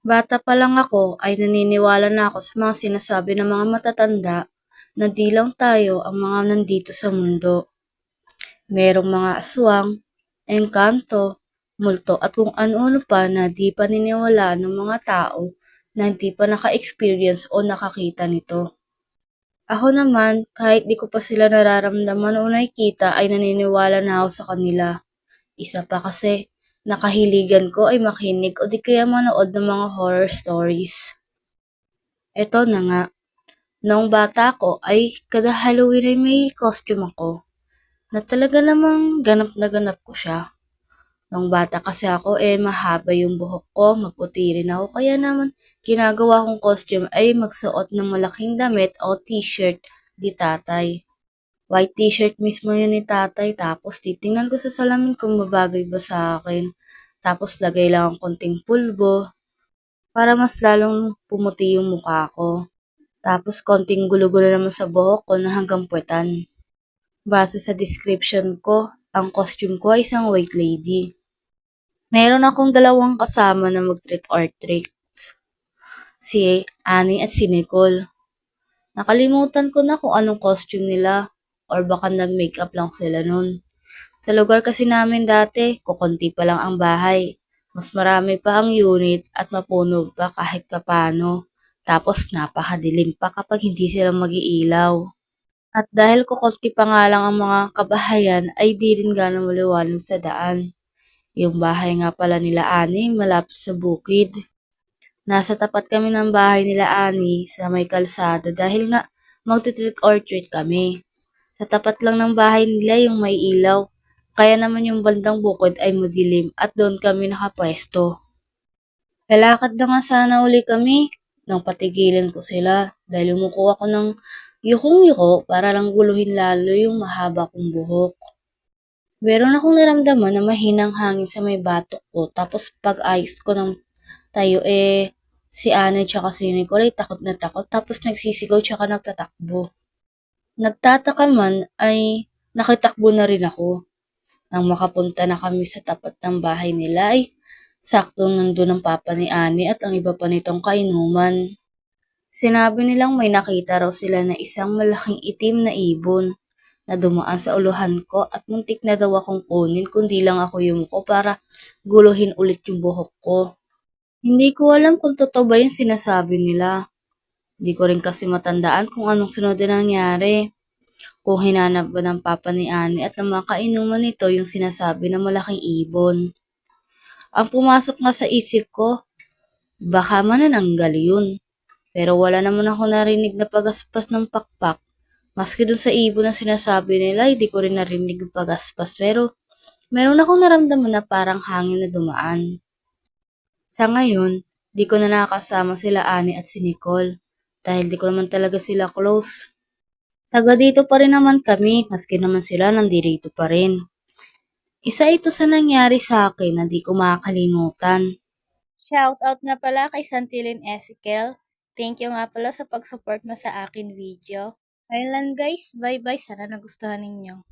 Bata pa lang ako ay naniniwala na ako sa mga sinasabi ng mga matatanda na di lang tayo ang mga nandito sa mundo. Merong mga aswang, engkanto, multo at kung ano-ano pa na di paniniwalaan ng mga tao na hindi pa naka-experience o nakakita nito. Ako naman, kahit di ko pa sila nararamdaman o nakikita ay naniniwala na ako sa kanila. Isa pa kasi, nakahiligan ko ay makinig o di kaya manood ng mga horror stories. Eto na nga, noong bata ko ay kada Halloween ay may costume ako na talaga namang ganap na ganap ko siya. Nung bata kasi ako, eh mahaba yung buhok ko, maputi rin ako. Kaya naman, ginagawa kong costume ay magsuot ng malaking damit o t-shirt di tatay. White t-shirt mismo yun ni tatay. Tapos titingnan ko sa salamin kung mabagay ba sa akin. Tapos lagay lang ang konting pulbo para mas lalong pumuti yung mukha ko. Tapos konting gulo-gulo naman sa buhok ko na hanggang puwetan. Base sa description ko, ang costume ko ay isang white lady. Meron akong dalawang kasama na mag-treat or treat. Si Annie at si Nicole. Nakalimutan ko na kung anong costume nila or baka nag-makeup lang sila nun. Sa lugar kasi namin dati, kukunti pa lang ang bahay. Mas marami pa ang unit at mapuno pa kahit papano. Tapos napakadilim pa kapag hindi sila mag-iilaw. At dahil kukunti pa nga lang ang mga kabahayan ay di rin gano'ng maliwanag sa daan. Yung bahay nga pala nila Ani malapit sa bukid. Nasa tapat kami ng bahay nila Ani sa may kalsada dahil nga magti-trick or treat kami. Sa tapat lang ng bahay nila yung may ilaw. Kaya naman yung bandang bukid ay madilim at doon kami nakapwesto. Lalakad na nga sana uli kami nang patigilan ko sila dahil umuko ako ng yukong-yuko para lang guluhin lalo yung mahaba kong buhok. Meron akong naramdaman na mahinang hangin sa may batok ko. Tapos pag ayos ko ng tayo, eh, si Ana tsaka si Nicole ay takot na takot. Tapos nagsisigaw tsaka nagtatakbo. Nagtataka man ay nakitakbo na rin ako. Nang makapunta na kami sa tapat ng bahay nila ay sakto nandun ang papa ni Ani at ang iba pa nitong kainuman. Sinabi nilang may nakita raw sila na isang malaking itim na ibon na dumaan sa uluhan ko at muntik na daw akong kunin kundi lang ako yumuko para guluhin ulit yung buhok ko. Hindi ko alam kung totoo ba yung sinasabi nila. Hindi ko rin kasi matandaan kung anong sunod na nangyari. Kung hinanap ba ng papa ni Ani at ng mga kainuman nito yung sinasabi ng malaking ibon. Ang pumasok nga sa isip ko, baka manananggal yun. Pero wala naman ako narinig na pagaspas ng pakpak Maski dun sa ibon na sinasabi nila, hindi ko rin narinig yung pagaspas. Pero meron akong naramdaman na parang hangin na dumaan. Sa ngayon, di ko na nakakasama sila Ani at si Nicole. Dahil di ko naman talaga sila close. Taga dito pa rin naman kami, maski naman sila nandito pa rin. Isa ito sa nangyari sa akin na di ko makakalimutan. Shoutout nga pala kay Santilin Ezekiel. Thank you nga pala sa pag-support mo sa akin video. Ayun lang guys, bye-bye. Sana nagustuhan ninyo.